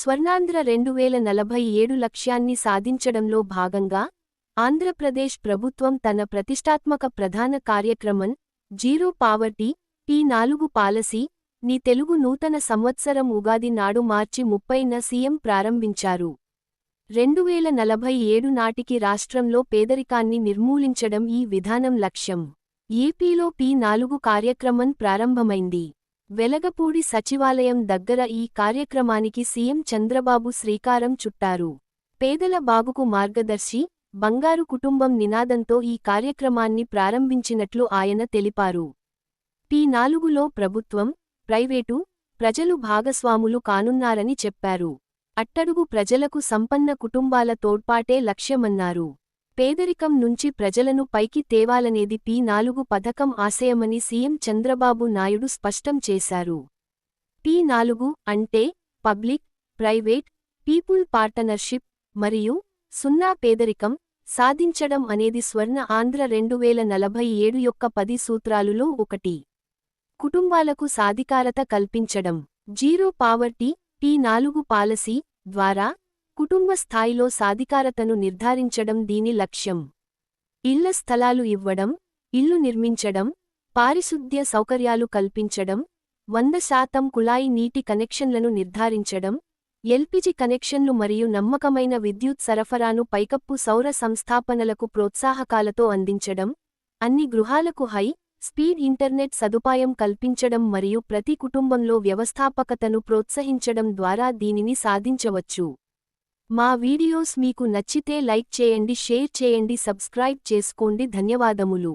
స్వర్ణాంధ్ర రెండు వేల నలభై ఏడు లక్ష్యాన్ని సాధించడంలో భాగంగా ఆంధ్రప్రదేశ్ ప్రభుత్వం తన ప్రతిష్టాత్మక ప్రధాన కార్యక్రమం జీరో పావర్టీ టీ నాలుగు పాలసీ ని తెలుగు నూతన సంవత్సరం ఉగాది నాడు మార్చి ముప్పైన సీఎం ప్రారంభించారు. రెండు వేల నలభై ఏడు నాటికి రాష్ట్రంలో పేదరికాన్ని నిర్మూలించడం ఈ విధానం లక్ష్యం. ఏపీలో పి నాలుగు కార్యక్రమం ప్రారంభమైంది. వెలగపూడి సచివాలయం దగ్గర ఈ కార్యక్రమానికి సీఎం చంద్రబాబు శ్రీకారం చుట్టారు. పేదల బాగుకు మార్గదర్శి బంగారు కుటుంబం నినాదంతో ఈ కార్యక్రమాన్ని ప్రారంభించినట్లు ఆయన తెలిపారు. పి నాలుగులో ప్రభుత్వం ప్రైవేటు ప్రజలు భాగస్వాములు కానున్నారని చెప్పారు. అట్టడుగు ప్రజలకు సంపన్న కుటుంబాల తోడ్పాటే లక్ష్యమన్నారు. పేదరికం నుంచి ప్రజలను పైకి తేవాలనేది పి నాలుగు పథకం ఆశయమని సీఎం చంద్రబాబు నాయుడు స్పష్టం చేశారు. పి నాలుగు అంటే పబ్లిక్ ప్రైవేట్ పీపుల్ పార్టనర్షిప్ మరియు సున్నా పేదరికం సాధించడం అనేది స్వర్ణ ఆంధ్ర రెండు వేల నలభై ఏడు యొక్క పది సూత్రాలులో ఒకటి. కుటుంబాలకు సాధికారత కల్పించడం. జీరో పావర్టీ పి నాలుగు పాలసీ ద్వారా కుటుంబ స్థాయిలో సాధికారతను నిర్ధారించడం దీని లక్ష్యం. ఇళ్ళ స్థలాలు ఇవ్వడం ఇల్లు నిర్మించడం పారిశుద్ధ్య సౌకర్యాలు కల్పించడం వంద శాతం కుళాయి నీటి కనెక్షన్లను నిర్ధారించడం ఎల్పిజి కనెక్షన్లు మరియు నమ్మకమైన విద్యుత్ సరఫరాను పైకప్పు సౌర సంస్థాపనలకు ప్రోత్సాహకాలతో అందించడం అన్ని గృహాలకు హై స్పీడ్ ఇంటర్నెట్ సదుపాయం కల్పించడం మరియు ప్రతి కుటుంబంలో వ్యవస్థాపకతను ప్రోత్సహించడం ద్వారా దీనిని సాధించవచ్చు. మా వీడియోస్ మీకు నచ్చితే లైక్ చేయండి షేర్ చేయండి సబ్స్క్రైబ్ చేసుకోండి. ధన్యవాదములు.